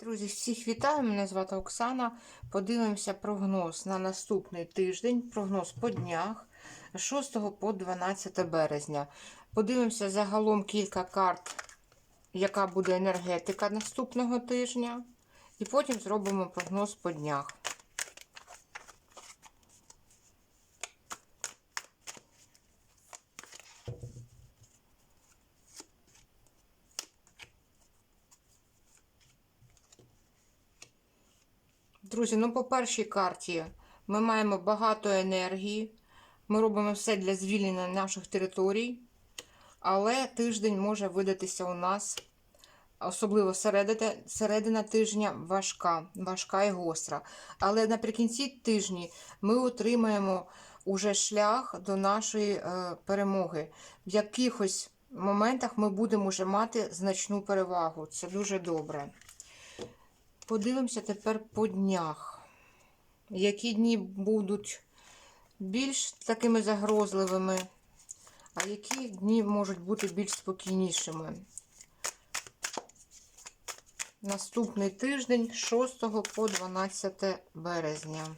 Друзі, всіх вітаю! Мене звати Оксана. Подивимося прогноз на наступний тиждень, прогноз по днях з 6 по 12 березня. Подивимося загалом кілька карт, яка буде енергетика наступного тижня. І потім зробимо прогноз по днях. Друзі, ну по першій карті ми маємо багато енергії. Ми робимо все для звільнення наших територій. Але тиждень може видатися у нас, особливо середина, середина тижня, важка, важка і гостра. Але наприкінці тижні ми отримаємо уже шлях до нашої е, перемоги. В якихось моментах ми будемо вже мати значну перевагу. Це дуже добре. Подивимося тепер по днях. Які дні будуть більш такими загрозливими, а які дні можуть бути більш спокійнішими. Наступний тиждень з 6 по 12 березня.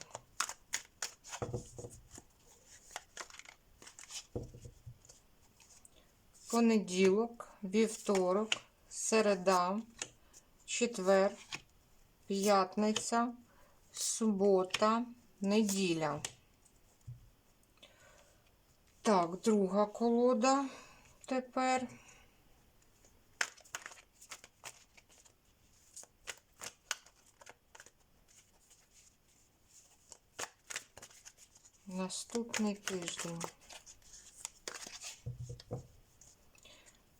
Понеділок, вівторок, середа, четвер, п'ятниця, субота, неділя. Так, друга колода тепер. Наступний тиждень.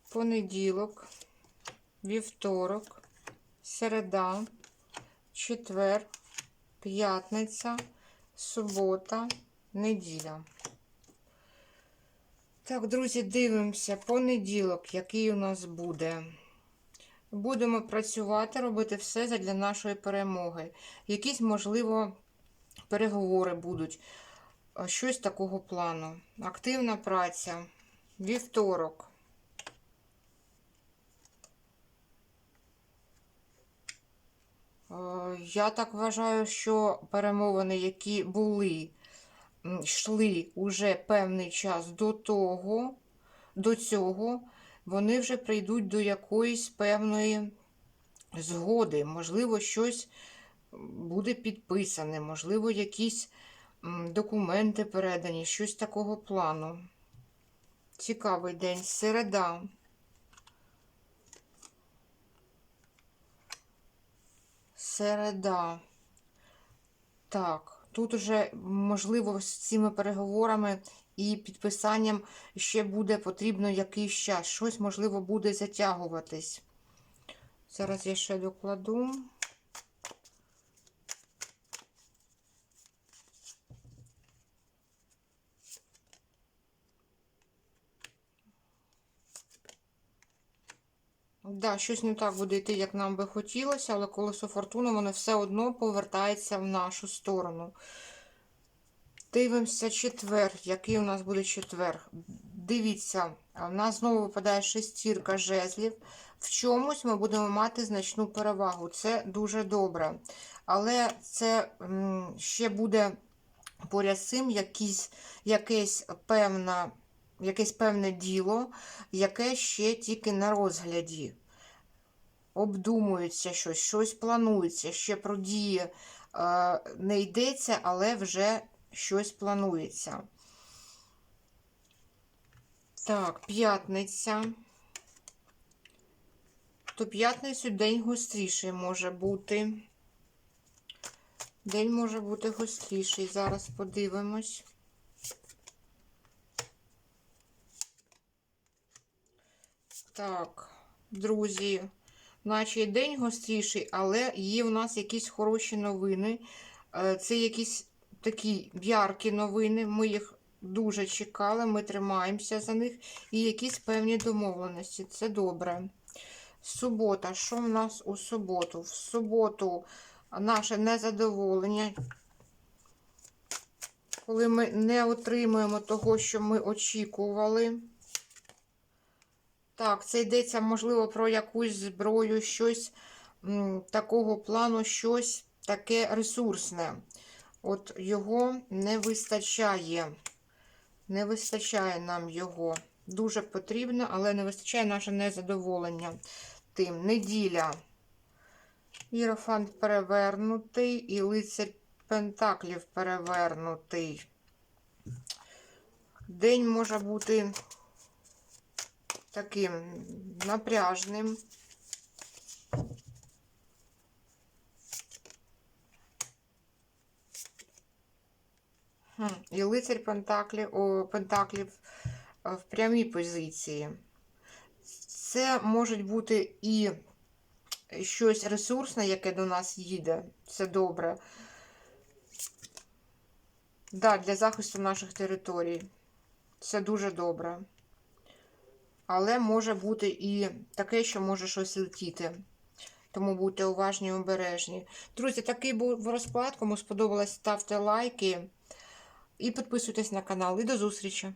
Понеділок, вівторок, середа, четвер, п'ятниця, субота, неділя. Так, друзі, дивимося понеділок, який у нас буде. Будемо працювати, робити все для нашої перемоги. Якісь, можливо, переговори будуть. Щось такого плану. Активна праця. Вівторок. Я так вважаю, що перемовини, які були, йшли уже певний час до того, до цього, вони вже прийдуть до якоїсь певної згоди. Можливо, щось буде підписане, можливо, якісь документи передані, щось такого плану. Цікавий день. Середа. Середа. Так, тут уже, можливо, з цими переговорами і підписанням ще буде потрібно якийсь час. Щось, можливо, буде затягуватись. Зараз я ще докладу. Да, щось не так буде йти, як нам би хотілося, але колесо фортуни воно все одно повертається в нашу сторону. Дивимося четвер. Який у нас буде четвер? Дивіться, у нас знову випадає шестірка жезлів. В чомусь ми будемо мати значну перевагу. Це дуже добре. Але це ще буде поряд з цим якісь, якесь певна. Якесь певне діло, яке ще тільки на розгляді. Обдумується щось, щось планується, ще про дії е, не йдеться, але вже щось планується. Так, п'ятниця. То п'ятницю день гостріший може бути. День може бути гостріший. Зараз подивимось. Так, друзі, наче день гостріший, але є в нас якісь хороші новини. Е, це якісь такі яркі новини. Ми їх дуже чекали, ми тримаємося за них. І якісь певні домовленості. Це добре. Субота. Що в нас у суботу? В суботу наше незадоволення. Коли ми не отримуємо того, що ми очікували. Так, це йдеться, можливо, про якусь зброю, щось м, такого плану щось таке ресурсне. От його не вистачає. Не вистачає нам його. Дуже потрібно, але не вистачає наше незадоволення. Тим неділя. Іерофант перевернутий і лицар Пентаклів перевернутий. День може бути таким напряжним. І лицар Пентаклів, о, Пентаклів е, в прямій позиції. Це можуть бути і щось ресурсне, яке до нас їде. Це добре. Да, для захисту наших територій. Це дуже добре. Але може бути і таке, що може щось летіти. Тому будьте уважні і обережні. Друзі, такий був розклад. Кому сподобалось, ставте лайки і підписуйтесь на канал. І до зустрічі!